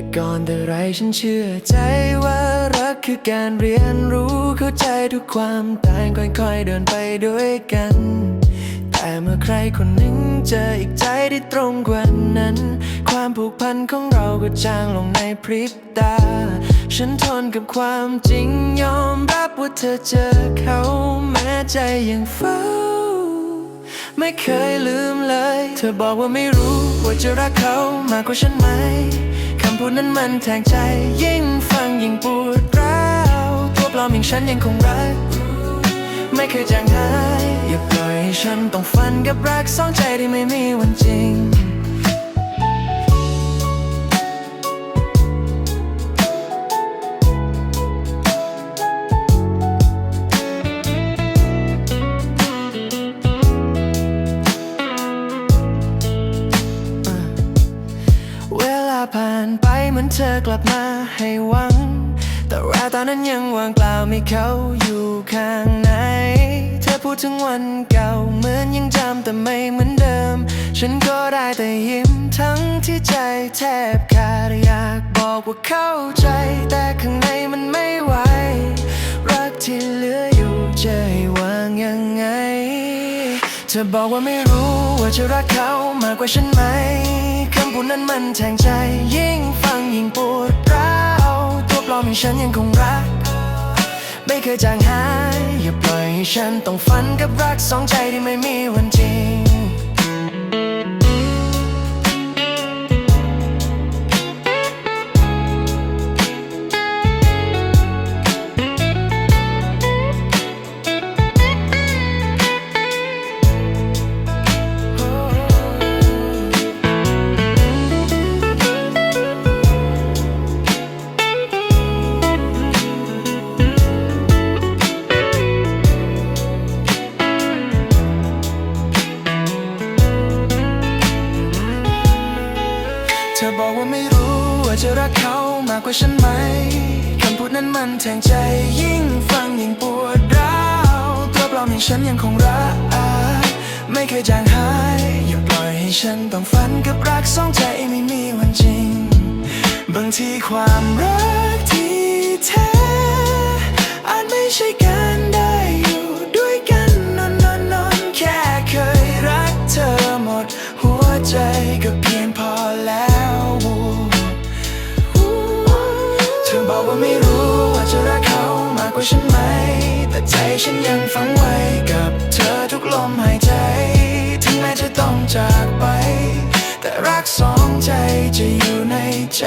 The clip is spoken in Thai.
แต่ก่อนแต่ไรฉันเชื่อใจว่ารักคือการเรียนรู้เข้าใจทุกความต่างค่อยๆเดินไปด้วยกัน แต่เมื่อใครคนหนึ่งเจออีกใจที่ตรงกว่านั้น ความผูกพันของเราก็จางลงในพริบตา ฉันทนกับความจริงยอมรับว่าเธอเจอเขาแม้ใจยังเฝ้า ไม่เคยลืมเลย เธอบอกว่าไม่รู้ว่าจะรักเขามากกว่าฉันไหม พูดนั้นมันแทงใจ ยิ่งฟังยิ่งปวดร้าวตัวปลอมอย่างฉันยังคงรัก ไม่เคยจางหายอย่าปล่อยให้ฉันต้องฟันกับรักสองใจที่ไม่มีวันจริง ผ่านไปเหมือนเธอกลับมาให้หวัง แต่แรกตอนนั้นยังว่างเปล่าไม่เขาอยู่ข้างในเธอพูดถึงวันเก่าเหมือนยังจำแต่ไม่เหมือนเดิม ฉันก็ได้แต่ยิ้มทั้งที่ใจแทบขาดอยากบอกว่าเข้าใจ แต่ข้างในมันไม่ไหวรักที่เหลืออยู่จะให้วางยังไง เธอบอกว่าไม่รู้ว่าจะรักเขามากกว่าฉันไหม นั้นมันแทงใจ ยิ่งฟังยิ่งปวดร้าวตัวปลอมอย่างฉันยังคงรัก ไม่เคยจางหาย อย่าปล่อยให้ฉันต้องฝันกับรักสองใจที่ไม่มีวันจริง ว่าจะรักเขามากกว่าฉันไหม คำพูดนั้นมันแทงใจยิ่งฟังยิ่งปวดร้าวตัวปลอมอย่างฉันยังคงรัก ไม่เคยจางหาย อย่าปล่อยให้ฉันต้องฝันกับรักสองใจไม่มีวันจริง บางทีความรัก ว่าฉันไหม แต่ใจฉันยังฝังไว้กับเธอทุกลมหายใจ ถึงแม้จะต้องจากไป แต่รักสองใจจะอยู่ในใจ